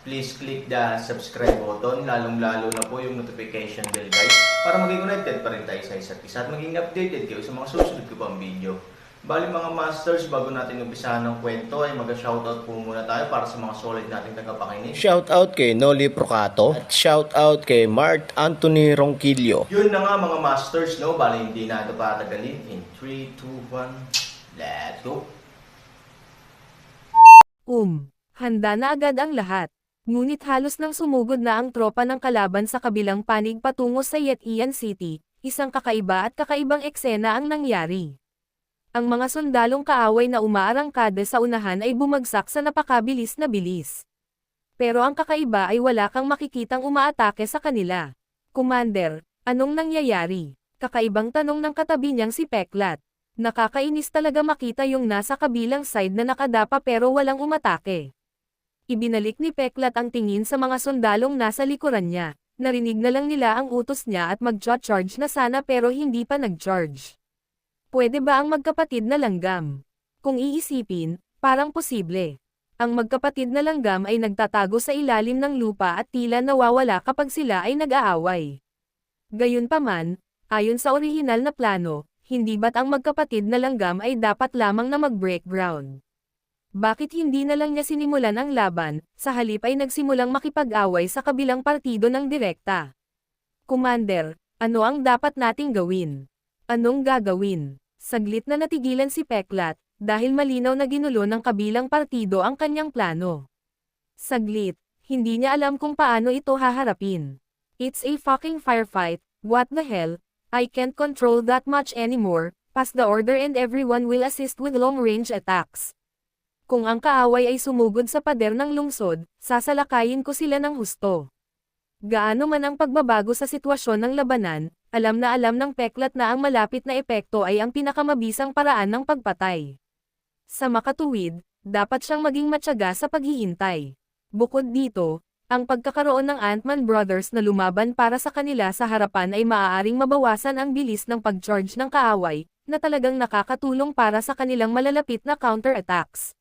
please click the subscribe button, lalong-lalo na po yung notification bell guys, para maging connected pa rin tayo sa isa't isa at maging updated kayo sa mga susunod ko pang video. Bali mga masters, bago natin umpisahan ng kwento ay mag-shoutout po muna tayo para sa mga solid nating tagapakinig. Shoutout kay Noli Procato at shoutout kay Mart Anthony Ronquillo. Yun na nga mga masters, no? Bali hindi na ito patagalin. In 3, 2, 1, let's go! Um, handa na agad ang lahat. Ngunit halos nang sumugod na ang tropa ng kalaban sa kabilang panig patungo sa Yetian City, isang kakaiba at kakaibang eksena ang nangyari. Ang mga sundalong kaaway na umaarangkada sa unahan ay bumagsak sa napakabilis na bilis. Pero ang kakaiba ay wala kang makikitang umaatake sa kanila. Commander, anong nangyayari? Kakaibang tanong ng katabi niyang si Peklat. Nakakainis talaga makita yung nasa kabilang side na nakadapa pero walang umatake. Ibinalik ni Peklat ang tingin sa mga sundalong nasa likuran niya. Narinig na lang nila ang utos niya at mag-charge na sana pero hindi pa nag-charge. Pwede ba ang magkapatid na langgam? Kung iisipin, parang posible. Ang magkapatid na langgam ay nagtatago sa ilalim ng lupa at tila nawawala kapag sila ay nag-aaway. Gayunpaman, ayon sa orihinal na plano, hindi ba't ang magkapatid na langgam ay dapat lamang na mag-break ground? Bakit hindi na lang niya sinimulan ang laban, sa halip ay nagsimulang makipag-away sa kabilang partido ng direkta? Commander, ano ang dapat nating gawin? Anong gagawin? Saglit na natigilan si Peklat, dahil malinaw na ginulo ng kabilang partido ang kanyang plano. Saglit, hindi niya alam kung paano ito haharapin. It's a fucking firefight, what the hell, I can't control that much anymore, pass the order and everyone will assist with long-range attacks. Kung ang kaaway ay sumugod sa pader ng lungsod, sasalakayin ko sila ng husto. Gaano man ang pagbabago sa sitwasyon ng labanan, alam na alam ng peklat na ang malapit na epekto ay ang pinakamabisang paraan ng pagpatay. Sa makatuwid, dapat siyang maging matyaga sa paghihintay. Bukod dito, ang pagkakaroon ng Ant-Man Brothers na lumaban para sa kanila sa harapan ay maaaring mabawasan ang bilis ng pag-charge ng kaaway, na talagang nakakatulong para sa kanilang malalapit na counter-attacks.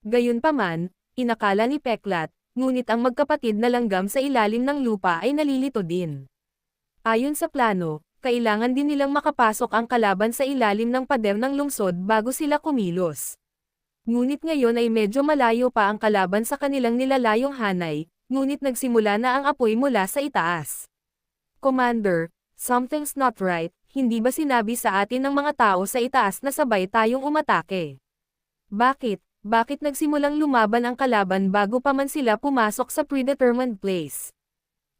Gayunpaman, inakala ni Peklat, ngunit ang magkapatid na langgam sa ilalim ng lupa ay nalilito din. Ayon sa plano, kailangan din nilang makapasok ang kalaban sa ilalim ng pader ng lungsod bago sila kumilos. Ngunit ngayon ay medyo malayo pa ang kalaban sa kanilang nilalayong hanay, ngunit nagsimula na ang apoy mula sa itaas. Commander, something's not right, hindi ba sinabi sa atin ng mga tao sa itaas na sabay tayong umatake? Bakit, bakit nagsimulang lumaban ang kalaban bago pa man sila pumasok sa predetermined place?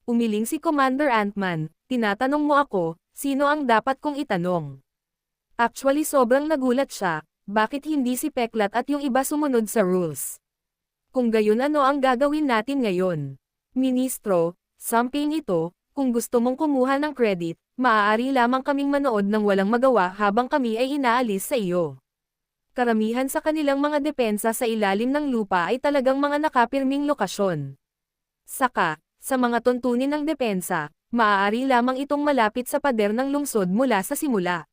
Umiling si Commander Ant-Man, tinatanong mo ako, sino ang dapat kong itanong? Actually sobrang nagulat siya, bakit hindi si Peklat at yung iba sumunod sa rules? Kung gayon ano ang gagawin natin ngayon? Ministro, something ito, kung gusto mong kumuha ng credit, maaari lamang kaming manood ng walang magawa habang kami ay inaalis sa iyo. Karamihan sa kanilang mga depensa sa ilalim ng lupa ay talagang mga nakapirming lokasyon. Saka, sa mga tuntunin ng depensa, maaari lamang itong malapit sa pader ng lungsod mula sa simula.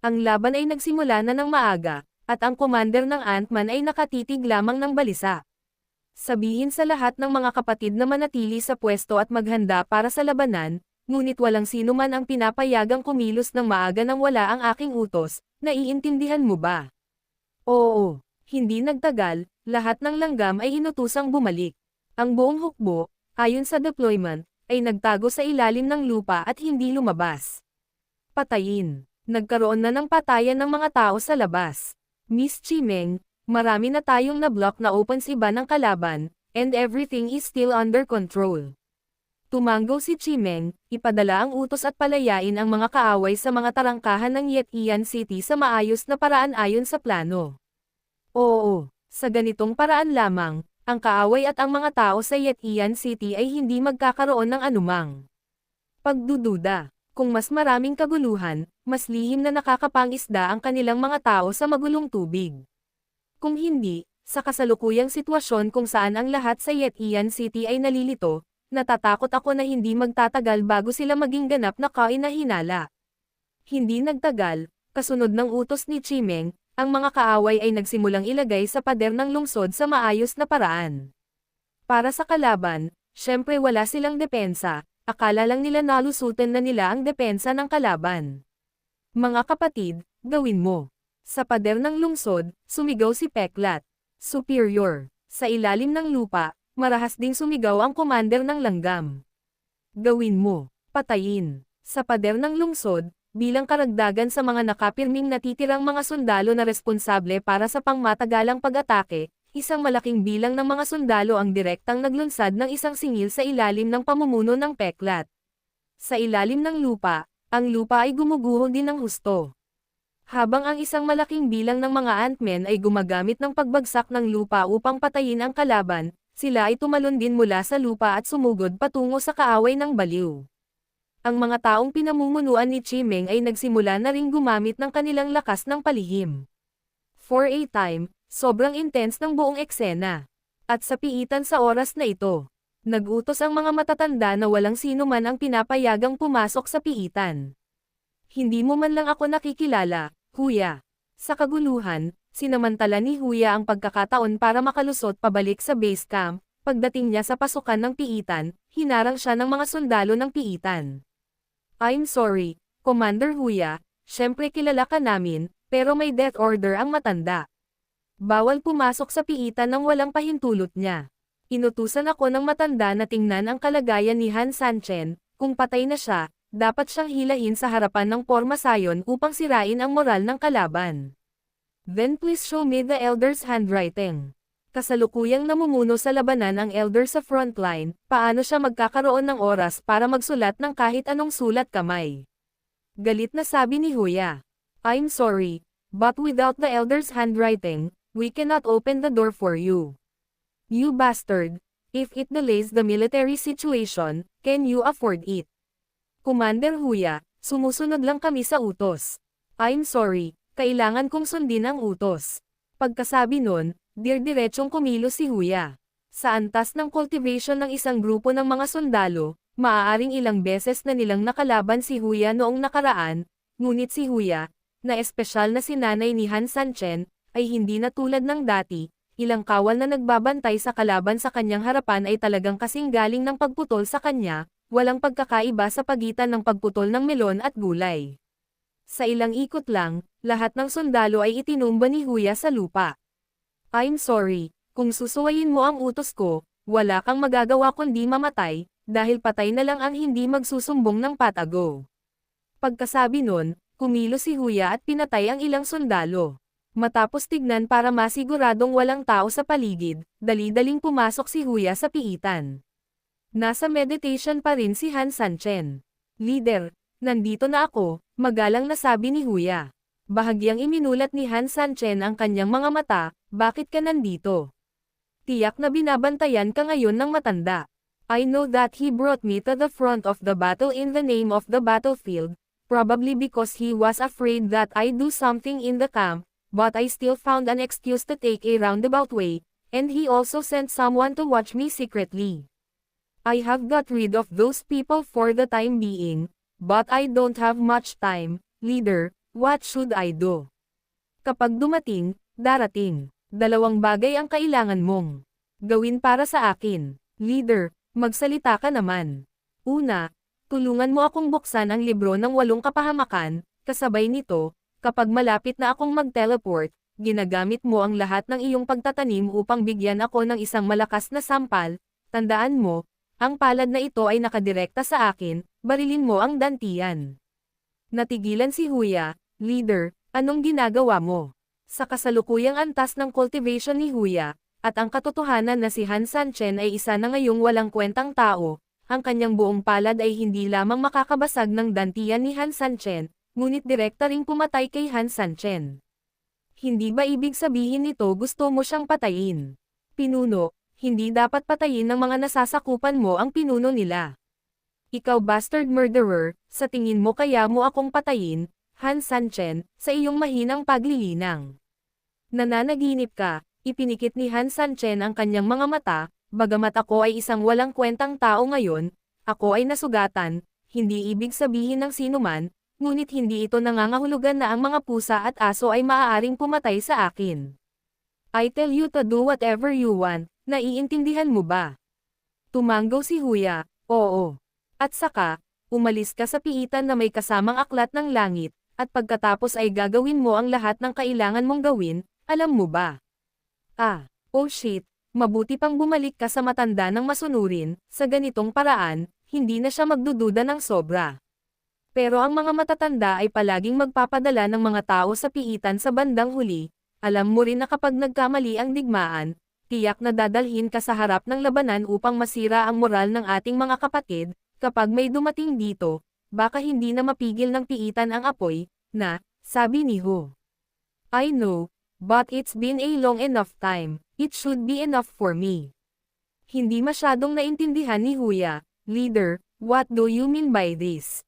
Ang laban ay nagsimula na ng maaga, at ang commander ng Ant-Man ay nakatitig lamang ng balisa. Sabihin sa lahat ng mga kapatid na manatili sa pwesto at maghanda para sa labanan, ngunit walang sino man ang pinapayagang kumilos ng maaga nang wala ang aking utos, naiintindihan mo ba? Oo, hindi nagtagal, lahat ng langgam ay inutusang bumalik. Ang buong hukbo, ayon sa deployment, ay nagtago sa ilalim ng lupa at hindi lumabas. Patayin. Nagkaroon na ng patayan ng mga tao sa labas. Miss Chimeng, marami na tayong na-block na opens iba ng kalaban, and everything is still under control. Tumanggo si Chimeng, ipadala ang utos at palayain ang mga kaaway sa mga tarangkahan ng Yetian City sa maayos na paraan ayon sa plano. Oo, sa ganitong paraan lamang, ang kaaway at ang mga tao sa Yetian City ay hindi magkakaroon ng anumang pagdududa. Kung mas maraming kaguluhan, mas lihim na nakakapangisda ang kanilang mga tao sa magulong tubig. Kung hindi, sa kasalukuyang sitwasyon kung saan ang lahat sa Yetian City ay nalilito, natatakot ako na hindi magtatagal bago sila maging ganap na kain na hinala. Hindi nagtagal, kasunod ng utos ni Chimeng, ang mga kaaway ay nagsimulang ilagay sa pader ng lungsod sa maayos na paraan. Para sa kalaban, syempre wala silang depensa, akala lang nila nalusutan na nila ang depensa ng kalaban. Mga kapatid, gawin mo. Sa pader ng lungsod, sumigaw si Peklat. Superior. Sa ilalim ng lupa, marahas ding sumigaw ang commander ng langgam. Gawin mo. Patayin. Sa pader ng lungsod, bilang karagdagan sa mga nakapirming natitirang mga sundalo na responsable para sa pangmatagalang pag-atake, isang malaking bilang ng mga sundalo ang direktang naglunsad ng isang singil sa ilalim ng pamumuno ng peklat. Sa ilalim ng lupa, ang lupa ay gumuguho din ng husto. Habang ang isang malaking bilang ng mga antmen ay gumagamit ng pagbagsak ng lupa upang patayin ang kalaban, sila ay tumalon din mula sa lupa at sumugod patungo sa kaaway ng baliw. Ang mga taong pinamumunuan ni Chimeng ay nagsimula na ring gumamit ng kanilang lakas ng palihim. For a time, sobrang intense ng buong eksena. At sa piitan sa oras na ito, nagutos ang mga matatanda na walang sino man ang pinapayagang pumasok sa piitan. Hindi mo man lang ako nakikilala, Huya. Sa kaguluhan, sinamantala ni Huya ang pagkakataon para makalusot pabalik sa base camp, pagdating niya sa pasukan ng piitan, hinarang siya ng mga sundalo ng piitan. I'm sorry, Commander Huya, syempre kilala ka namin, pero may death order ang matanda. Bawal pumasok sa piitan nang walang pahintulot niya. Inutusan ako ng matanda na tingnan ang kalagayan ni Han Sanchen, kung patay na siya, dapat siyang hilahin sa harapan ng pormasayon upang sirain ang moral ng kalaban. Then please show me the elder's handwriting. Kasalukuyang namumuno sa labanan ang elder sa frontline, paano siya magkakaroon ng oras para magsulat ng kahit anong sulat kamay. Galit na sabi ni Huya. I'm sorry, but without the elder's handwriting, we cannot open the door for you. You bastard, if it delays the military situation, can you afford it? Commander Huya, sumusunod lang kami sa utos. I'm sorry, kailangan kong sundin ang utos. Pagkasabi nun, dir-diretsong kumilos si Huya. Sa antas ng cultivation ng isang grupo ng mga sundalo, maaaring ilang beses na nilang nakalaban si Huya noong nakaraan, ngunit si Huya, na espesyal na sinanay ni Han Sanchen, ay hindi na tulad ng dati, ilang kawal na nagbabantay sa kalaban sa kanyang harapan ay talagang kasing galing ng pagputol sa kanya, walang pagkakaiba sa pagitan ng pagputol ng melon at gulay. Sa ilang ikot lang, lahat ng sundalo ay itinumba ni Huya sa lupa. I'm sorry, kung susuwayin mo ang utos ko, wala kang magagawa kundi mamatay, dahil patay na lang ang hindi magsusumbong ng patago. Pagkasabi nun, kumilos si Huya at pinatay ang ilang sundalo. Matapos tignan para masiguradong walang tao sa paligid, dali-daling pumasok si Huya sa piitan. Nasa meditation pa rin si Han Sanchen. Leader, nandito na ako, magalang nasabi ni Huya. Bahagyang iminulat ni Han Sanchen ang kanyang mga mata, bakit ka nandito? Tiyak na binabantayan ka ngayon ng matanda. I know that he brought me to the front of the battle in the name of the battlefield, probably because he was afraid that I do something in the camp, but I still found an excuse to take a roundabout way, and he also sent someone to watch me secretly. I have got rid of those people for the time being, but I don't have much time, leader, what should I do? Kapag dumating, darating, dalawang bagay ang kailangan mong gawin para sa akin. Leader, magsalita ka naman. Una, tulungan mo akong buksan ang libro ng walong kapahamakan, kasabay nito, kapag malapit na akong mag-teleport, ginagamit mo ang lahat ng iyong pagtatanim upang bigyan ako ng isang malakas na sampal, tandaan mo, ang palad na ito ay nakadirekta sa akin, barilin mo ang dantian. Natigilan si Huya, leader, anong ginagawa mo? Sa kasalukuyang antas ng cultivation ni Huya, at ang katotohanan na si Han Sanchen ay isa na ngayong walang kwentang tao, ang kanyang buong palad ay hindi lamang makakabasag ng dantian ni Han Sanchen, ngunit direkta ring pumatay kay Han Sanchen. Hindi ba ibig sabihin nito gusto mo siyang patayin? Pinuno, hindi dapat patayin ng mga nasasakupan mo ang pinuno nila. Ikaw bastard murderer, sa tingin mo kaya mo akong patayin, Han Sanchen, sa iyong mahinang paglilinang. Nananaginip ka, ipinikit ni Han Sanchen ang kanyang mga mata, bagamat ako ay isang walang kwentang tao ngayon, ako ay nasugatan, hindi ibig sabihin ng sinuman, ngunit hindi ito nangangahulugan na ang mga pusa at aso ay maaaring pumatay sa akin. I tell you to do whatever you want, naiintindihan mo ba? Tumanggaw si Huya, oo. At saka, umalis ka sa piitan na may kasamang aklat ng langit, at pagkatapos ay gagawin mo ang lahat ng kailangan mong gawin, alam mo ba? Ah, oh shit, mabuti pang bumalik ka sa matanda ng masunurin, sa ganitong paraan, hindi na siya magdududa ng sobra. Pero ang mga matatanda ay palaging magpapadala ng mga tao sa piitan sa bandang huli, alam mo rin na kapag nagkamali ang digmaan, tiyak na dadalhin ka sa harap ng labanan upang masira ang moral ng ating mga kapatid, kapag may dumating dito, baka hindi na mapigil ng piitan ang apoy, na, sabi ni Ho. I know, but it's been a long enough time, it should be enough for me. Hindi masyadong naintindihan ni Huya, Leader, what do you mean by this?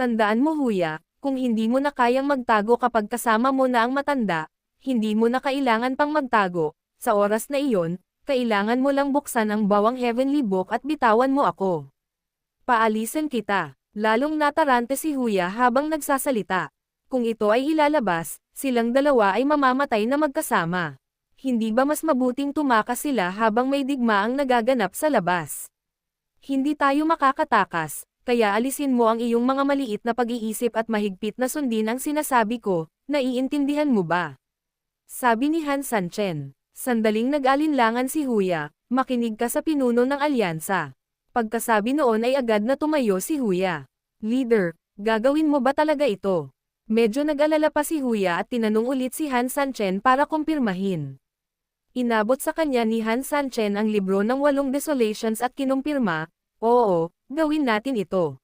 Tandaan mo Huya, kung hindi mo na kayang magtago kapag kasama mo na ang matanda, hindi mo na kailangan pang magtago, sa oras na iyon, kailangan mo lang buksan ang bawang heavenly book at bitawan mo ako. Paalisin kita, lalong natarante si Huya habang nagsasalita. Kung ito ay ilalabas, silang dalawa ay mamamatay na magkasama. Hindi ba mas mabuting tumakas sila habang may digmaang nagaganap sa labas? Hindi tayo makakatakas, kaya alisin mo ang iyong mga maliit na pag-iisip at mahigpit na sundin ang sinasabi ko, naiintindihan mo ba? Sabi ni Han Sanchen. Sandaling nag-alinlangan si Huya, makinig ka sa pinuno ng alyansa. Pagkasabi noon ay agad na tumayo si Huya. Leader, gagawin mo ba talaga ito? Medyo nag-alala pa si Huya at tinanong ulit si Han Sanchen para kumpirmahin. Inabot sa kanya ni Han Sanchen ang libro ng walong desolations at kinumpirma, oo, gawin natin ito.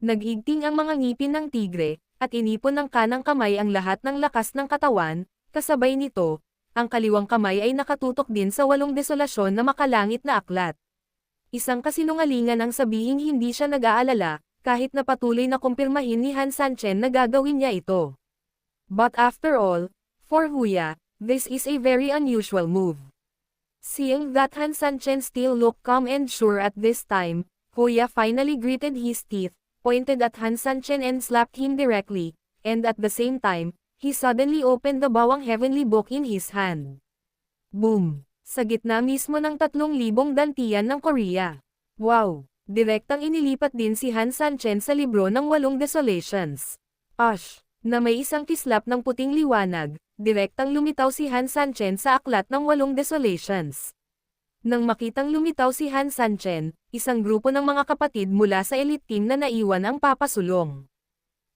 Nagigting ang mga ngipin ng tigre, at inipon ng kanang kamay ang lahat ng lakas ng katawan, kasabay nito, ang kaliwang kamay ay nakatutok din sa walong desolasyon na makalangit na aklat. Isang kasinungalingan ang sabihing hindi siya nag-aalala, kahit na patuloy na kumpirmahin ni Han Sanchen na gagawin niya ito. But after all, for Huya, this is a very unusual move. Seeing that Han Sanchen still looked calm and sure at this time, Huya finally gritted his teeth, pointed at Han Sanchen and slapped him directly, and at the same time, he suddenly opened the bawang heavenly book in his hand. Boom! Sa gitna mismo ng tatlong libong dantiyan ng Korea. Wow! Direktang inilipat din si Han Sanchen sa libro ng walong desolations. Ash! Na may isang kislap ng puting liwanag, direktang lumitaw si Han Sanchen sa aklat ng walong desolations. Nang makitang lumitaw si Han Sanchen, isang grupo ng mga kapatid mula sa elite team na naiwan ang papasulong.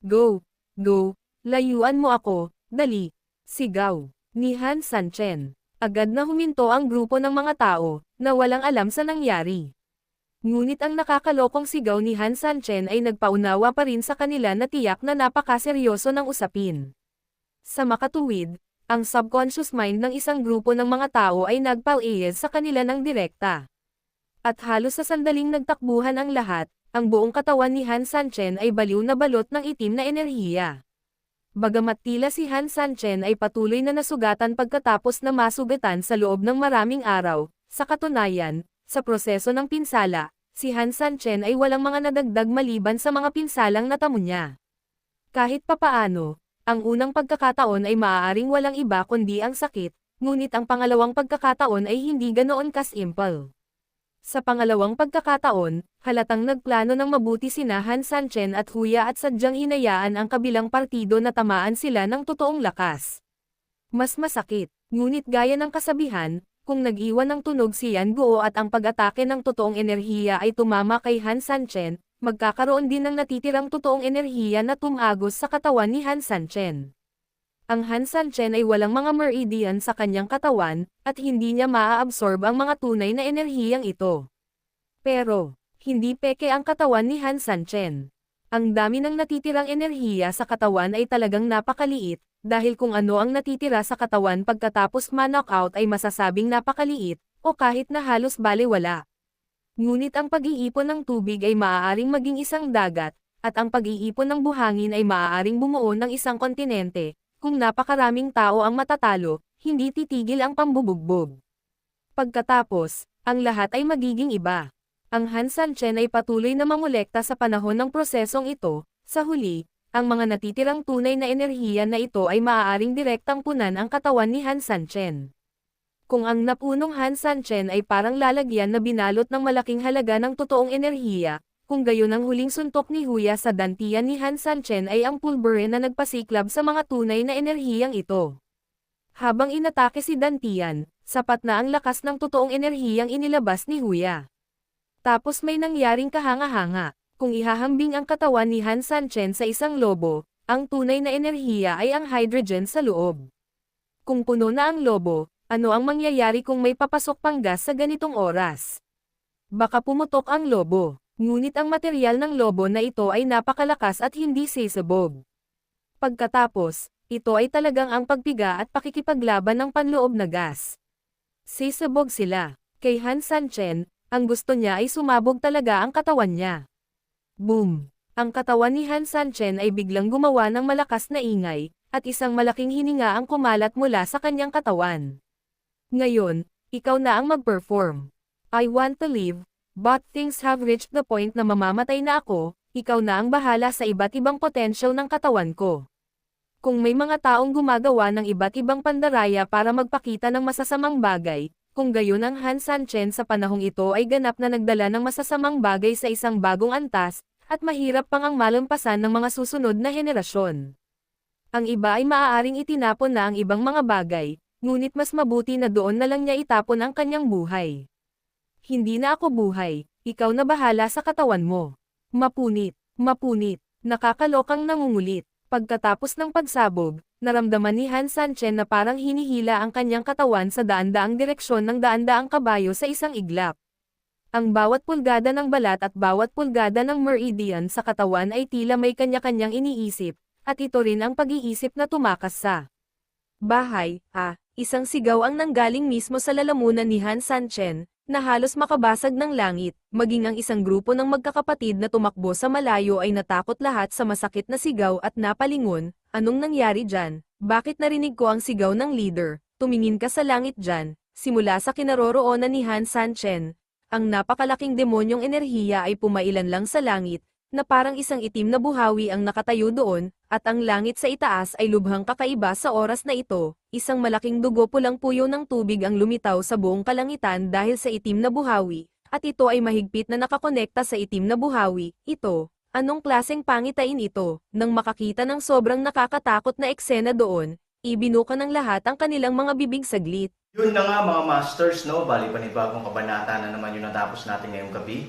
Go! Go! Layuan mo ako, dali! Sigaw! Ni Han Sanchen. Agad na huminto ang grupo ng mga tao, na walang alam sa nangyari. Ngunit ang nakakalokong sigaw ni Han Sanchen ay nagpaunawa pa rin sa kanila na tiyak na napakaseryoso ng usapin. Sa makatuwid, ang subconscious mind ng isang grupo ng mga tao ay nagpal-iyes sa kanila ng direkta. At halos sa sandaling nagtakbuhan ang lahat, ang buong katawan ni Han Sanchen ay baliw na balot ng itim na enerhiya. Bagamat tila si Han Sanchen ay patuloy na nasugatan pagkatapos na masugatan sa loob ng maraming araw, sa katunayan, sa proseso ng pinsala, si Han Sanchen ay walang mga nadagdag maliban sa mga pinsalang natamo niya. Kahit papaano, ang unang pagkakataon ay maaaring walang iba kundi ang sakit, ngunit ang pangalawang pagkakataon ay hindi ganoon kasimple. Sa pangalawang pagkakataon, halatang nagplano ng mabuti sina Han Sanchen at Huya at sadyang hinayaan ang kabilang partido na tamaan sila ng totoong lakas. Mas masakit, ngunit gaya ng kasabihan, kung nag-iwan ng tunog si Yan Guo at ang pag-atake ng totoong enerhiya ay tumama kay Han Sanchen, magkakaroon din ng natitirang totoong enerhiya na tumagos sa katawan ni Han Sanchen. Ang Han Sanchen ay walang mga meridian sa kanyang katawan, at hindi niya maa-absorb ang mga tunay na enerhiyang ito. Pero, hindi peke ang katawan ni Han Sanchen. Ang dami ng natitirang enerhiya sa katawan ay talagang napakaliit, dahil kung ano ang natitira sa katawan pagkatapos ma-knockout ay masasabing napakaliit, o kahit na halos baliwala. Ngunit ang pag-iipon ng tubig ay maaaring maging isang dagat, at ang pag-iipon ng buhangin ay maaaring bumuo ng isang kontinente, kung napakaraming tao ang matatalo, hindi titigil ang pambubugbog. Pagkatapos, ang lahat ay magiging iba. Ang Hansan Chen ay patuloy na mangolekta sa panahon ng prosesong ito, sa huli, ang mga natitirang tunay na enerhiya na ito ay maaaring direktang punan ang katawan ni Hansan Chen. Kung ang napunong Hansan Chen ay parang lalagyan na binalot ng malaking halaga ng totoong enerhiya, kung gayon ang huling suntok ni Huya sa dantian ni Hansan Chen ay ang pulbure na nagpasiklab sa mga tunay na enerhiyang ito. Habang inatake si Dantian, sapat na ang lakas ng totoong enerhiyang inilabas ni Huya. Tapos may nangyaring kahanga-hanga, kung ihahambing ang katawan ni Han Sanchen sa isang lobo, ang tunay na enerhiya ay ang hydrogen sa loob. Kung puno na ang lobo, ano ang mangyayari kung may papasok pang gas sa ganitong oras? Baka pumutok ang lobo, ngunit ang material ng lobo na ito ay napakalakas at hindi sisabog. Pagkatapos, ito ay talagang ang pagpiga at pakikipaglaban ng panloob na gas. Sisabog sila. Kay Han Sanchen, ang gusto niya ay sumabog talaga ang katawan niya. Boom! Ang katawan ni Han Sanchen ay biglang gumawa ng malakas na ingay, at isang malaking hininga ang kumalat mula sa kanyang katawan. Ngayon, ikaw na ang mag-perform. I want to live, but things have reached the point na mamamatay na ako, ikaw na ang bahala sa iba't ibang potential ng katawan ko. Kung may mga taong gumagawa ng iba't ibang pandaraya para magpakita ng masasamang bagay, kung gayon ang Han Sanchen sa panahong ito ay ganap na nagdala ng masasamang bagay sa isang bagong antas, at mahirap pang ang malampasan ng mga susunod na henerasyon. Ang iba ay maaaring itinapon na ang ibang mga bagay, ngunit mas mabuti na doon na lang niya itapon ang kanyang buhay. Hindi na ako buhay, ikaw na bahala sa katawan mo. Mapunit, mapunit, nakakalokang nangungulit. Pagkatapos ng pagsabog, naramdaman ni Han Sanchen na parang hinihila ang kanyang katawan sa daan-daang direksyon ng daan-daang kabayo sa isang iglap. Ang bawat pulgada ng balat at bawat pulgada ng meridian sa katawan ay tila may kanya-kanyang iniisip, at ito rin ang pag-iisip na tumakas sa bahay, ah, isang sigaw ang nanggaling mismo sa lalamunan ni Han Sanchen, na halos makabasag ng langit, maging ang isang grupo ng magkakapatid na tumakbo sa malayo ay natakot lahat sa masakit na sigaw at napalingon, anong nangyari dyan, bakit narinig ko ang sigaw ng leader, tumingin ka sa langit dyan, simula sa kinaroroonan ni Han Sanchen, ang napakalaking demonyong enerhiya ay pumailan lang sa langit, na parang isang itim na buhawi ang nakatayo doon, at ang langit sa itaas ay lubhang kakaiba sa oras na ito, isang malaking dugo pulang puyo ng tubig ang lumitaw sa buong kalangitan dahil sa itim na buhawi, at ito ay mahigpit na nakakonekta sa itim na buhawi, ito, anong klaseng pangitain ito, nang makakita ng sobrang nakakatakot na eksena doon, ibinuka ng lahat ang kanilang mga bibig saglit. Yun na nga mga masters, no? Bali panibagong kabanata na naman yung natapos natin ngayong gabi.